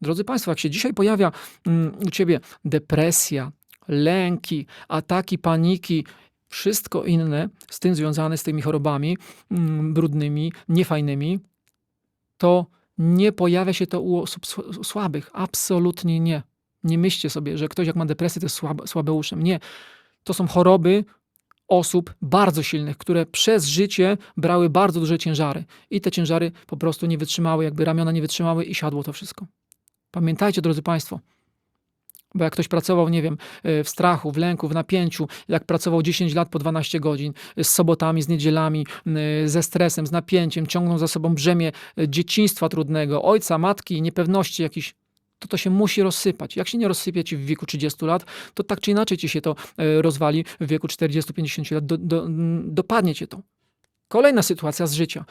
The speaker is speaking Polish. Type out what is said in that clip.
Drodzy Państwo, jak się dzisiaj pojawia mm, u Ciebie depresja, lęki, ataki paniki, wszystko inne z tym związane z tymi chorobami mm, brudnymi, niefajnymi, to nie pojawia się to u osób sł- słabych. Absolutnie nie. Nie myślcie sobie, że ktoś jak ma depresję, to jest słabe, słabeuszem. Nie. To są choroby osób bardzo silnych, które przez życie brały bardzo duże ciężary. I te ciężary po prostu nie wytrzymały, jakby ramiona nie wytrzymały i siadło to wszystko. Pamiętajcie, drodzy Państwo, bo jak ktoś pracował, nie wiem, e, w strachu, w lęku, w napięciu, jak pracował 10 lat po 12 godzin, e, z sobotami, z niedzielami, e, ze stresem, z napięciem, ciągną za sobą brzemię dzieciństwa trudnego, ojca, matki, niepewności jakichś, to to się musi rozsypać. Jak się nie rozsypie ci w wieku 30 lat, to tak czy inaczej ci się to rozwali w wieku 40-50 lat, do, do, dopadnie cię to. Kolejna sytuacja z życia.